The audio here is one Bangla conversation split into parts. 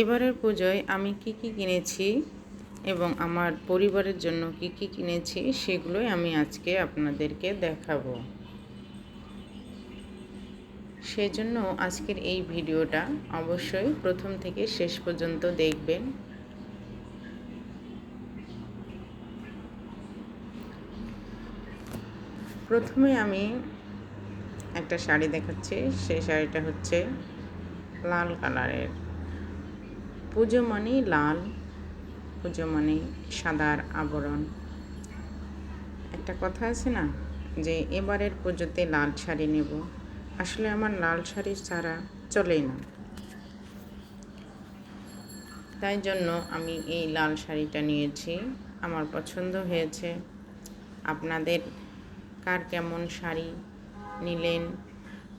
এবারের পুজোয় আমি কি কি কিনেছি এবং আমার পরিবারের জন্য কি কি কিনেছি সেগুলোই আমি আজকে আপনাদেরকে দেখাবো। সেজন্য আজকের এই ভিডিওটা অবশ্যই প্রথম থেকে শেষ পর্যন্ত দেখবেন। প্রথমে আমি একটা শাড়ি দেখাচ্ছি, সেই শাড়িটা হচ্ছে লাল কালারের। পুজো মানেই লাল, পুজো মানে সাদার আবরণ। একটা কথা আছে না, যে এবারের পুজোতে লাল শাড়ি নেব। আসলে আমার লাল শাড়ি ছাড়া চলেই না। তাই জন্য আমি এই লাল শাড়িটা নিয়েছি। আমার পছন্দ হয়েছে। আপনাদের কার কেমন শাড়ি নিলেন,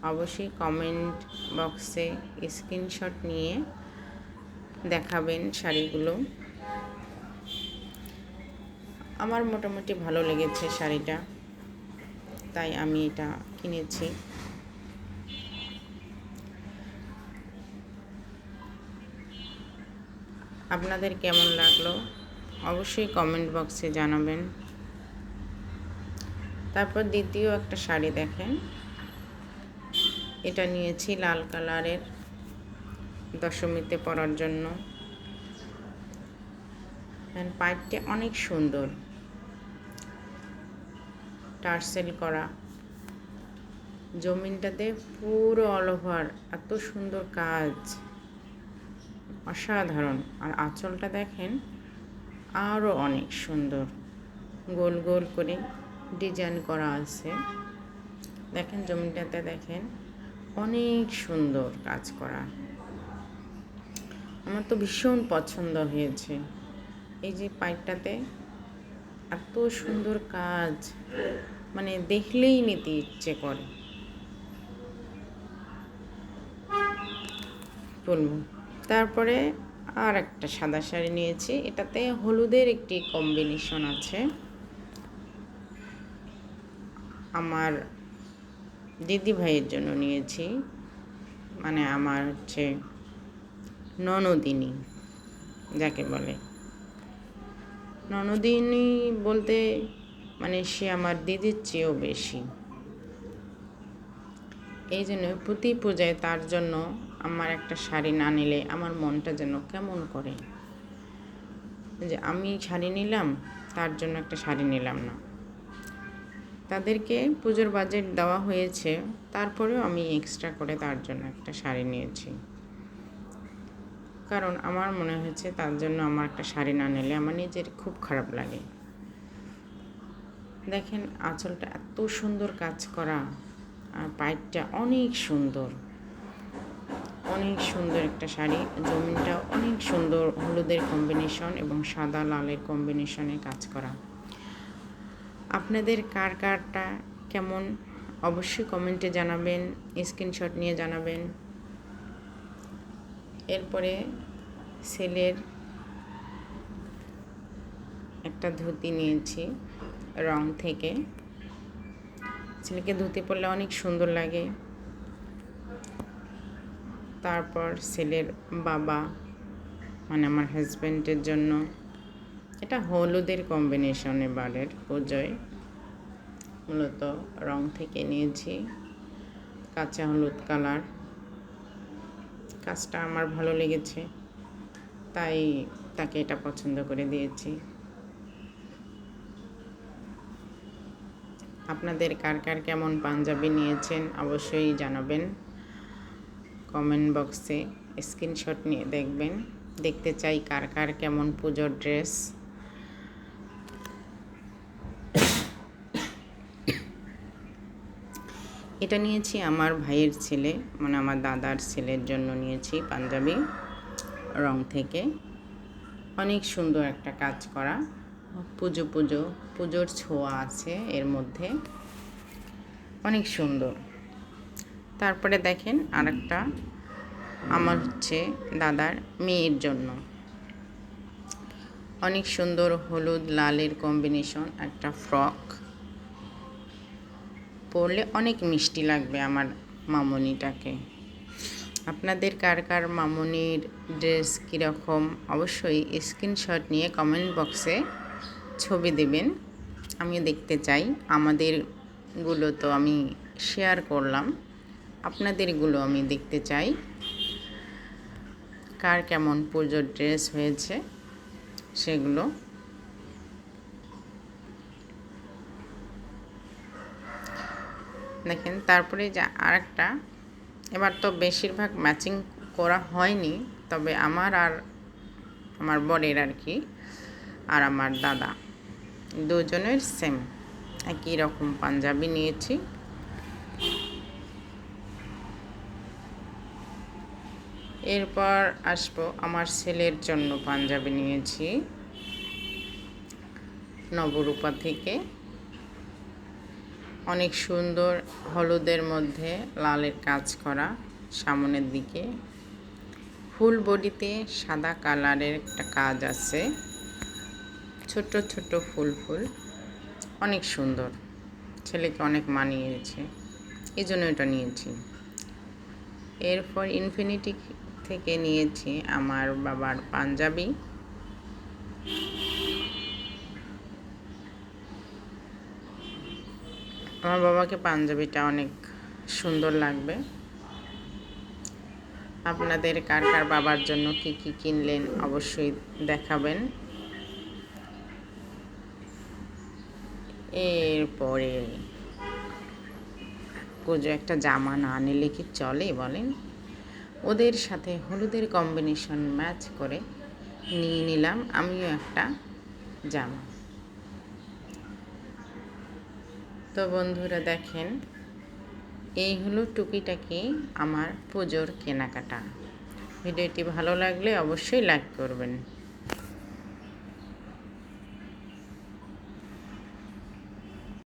অবশ্যই কমেন্ট বক্সে স্ক্রিনশট নিয়ে দেখাবেন শাড়িগুলো। আমার মোটামুটি ভালো লেগেছে শাড়িটা, তাই আমি এটা কিনেছি। আপনাদের কেমন লাগল? অবশ্যই কমেন্ট বক্সে জানাবেন। তারপর দ্বিতীয় একটা শাড়ি দেখেন। এটা নিয়েছি লাল কালারের দশমীতে পরার জন্য। পাইপটি অনেক সুন্দর। টার্সেল করা। জমিনটাতে পুরো অল ওভার এত সুন্দর কাজ। অসাধারণ। আর আঁচলটা দেখেন আরও অনেক সুন্দর। গোল গোল করে ডিজাইন করা আছে। দেখেন জমিটাতে দেখেন, অনেক সুন্দর কাজ করা। আমার তো ভীষণ পছন্দ হয়েছে। এই যে পাইপটাতে এত সুন্দর কাজ মানে দেখলেই নিতে ইচ্ছে করে। বলব তারপরে আর একটা সাদা শাড়ি নিয়েছি, এটাতে হলুদের একটি কম্বিনেশন আছে। আমার দিদি ভাইয়ের জন্য নিয়েছি মানে আমার হচ্ছে ননদিনী, যাকে বলে। ননদিনী বলতে মানে সে আমার দিদির চেয়েও বেশি। এই জন্য প্রতি পূজায় তার জন্য আমার একটা শাড়ি না নিলে আমার মনটা যেন কেমন করে। যে আমি শাড়ি নিলাম, তার জন্য একটা শাড়ি নিলাম না। তাদেরকে পুজোর বাজেট দেওয়া হয়েছে, তারপরেও আমি এক্সট্রা করে তার জন্য একটা শাড়ি নিয়েছি। কারণ আমার মনে হয়েছে তার জন্য আমার একটা শাড়ি না নিলে আমার নিজের খুব খারাপ লাগে। দেখেন আঁচলটা এত সুন্দর কাজ করা, আর পাইপটা অনেক সুন্দর। অনেক সুন্দর একটা শাড়ি, জমিনটা অনেক সুন্দর হলুদের কম্বিনেশন এবং সাদা লালের কম্বিনেশনে কাজ করা। আপনাদের কার কারটা কেমন? অবশ্যই কমেন্টে জানাবেন স্ক্রিনশট নিয়ে জানাবেন। এরপরে সেলের একটা ধুতি নিয়েছি রং থেকে। ছেলেকে ধুতি পরলে অনেক সুন্দর লাগে। তারপর ছেলের বাবা মানে আমার হাজব্যান্ডের জন্য, এটা হলুদের কম্বিনেশন এবারের পুজোয় মূলত রং থেকে নিয়েছি। কাঁচা হলুদ কালার কাজটা আমার ভালো লেগেছে। তাই তাকে এটা পছন্দ করে দিয়েছি। আপনাদের কার কার কেমন পাঞ্জাবি নিয়েছেন অবশ্যই জানাবেন। কমেন্ট বক্সে স্ক্রিনশট নিয়ে দেখবেন। দেখতে চাই কার কার কেমন পুজোর ড্রেস। এটা নিয়েছি আমার ভাইয়ের ছেলে মানে আমার দাদার ছেলের জন্য নিয়েছি পাঞ্জাবি রং থেকে। অনেক সুন্দর একটা কাজ করা। পুজো পুজো, পুজোর ছোঁয়া আছে এর মধ্যে। অনেক সুন্দর। তারপরে দেখেন আরেকটা আমার হচ্ছে দাদার মেয়ের জন্য। অনেক সুন্দর হলুদ লালের কম্বিনেশন একটা ফ্রক পরলে অনেক মিষ্টি লাগবে আমার মামনিটাকে। আপনাদের কার কার মামনির ড্রেস কীরকম? অবশ্যই স্ক্রিনশট নিয়ে কমেন্ট বক্সে ছবি দেবেন। আমি দেখতে চাই। আমাদেরগুলো তো আমি শেয়ার করলাম। আপনাদেরগুলো আমি দেখতে চাই। কার কেমন পুজোর ড্রেস হয়েছে সেগুলো। দেখেন, তারপরে যে আরেকটা, এবার তো বেশিরভাগ ম্যাচিং করা হয়নি, তবে আমার আর আমার বরের আর কি, আর আমার দাদা, দুজনের সেম একই রকম পাঞ্জাবি নিয়েছি। এরপর আসব আমার ছেলের জন্য পাঞ্জাবি নিয়েছি, নবরূপা থেকে। অনেক সুন্দর হলুদের মধ্যে লালের কাজ করা সামনের দিকে। ফুল বডিতে সাদা কালারের একটা কাজ আছে। ছোট ছোট ফুল ফুল। অনেক সুন্দর। ছেলেকে অনেক মানিয়েছে। এই জন্য এটা নিয়েছি। এরপর ইনফিনিটি থেকে নিয়েছি আমার বাবার পাঞ্জাবি। আমার বাবাকে পাঞ্জাবিটা অনেক সুন্দর লাগবে। আপনাদের কার কার বাবার জন্য কি কি কিনলেন অবশ্যই দেখাবেন। এরপরে পুজো একটা জামা না নিলে কি চলে বলেন? ওদের সাথে হলুদের কম্বিনেশন ম্যাচ করে নিয়ে নিলাম, আমিও একটা জামা। তো বন্ধুরা দেখেন, এই হলো টুকিটাকি আমার পুজোর কেনাকাটা। ভিডিওটি ভালো লাগলে অবশ্যই লাইক করবেন।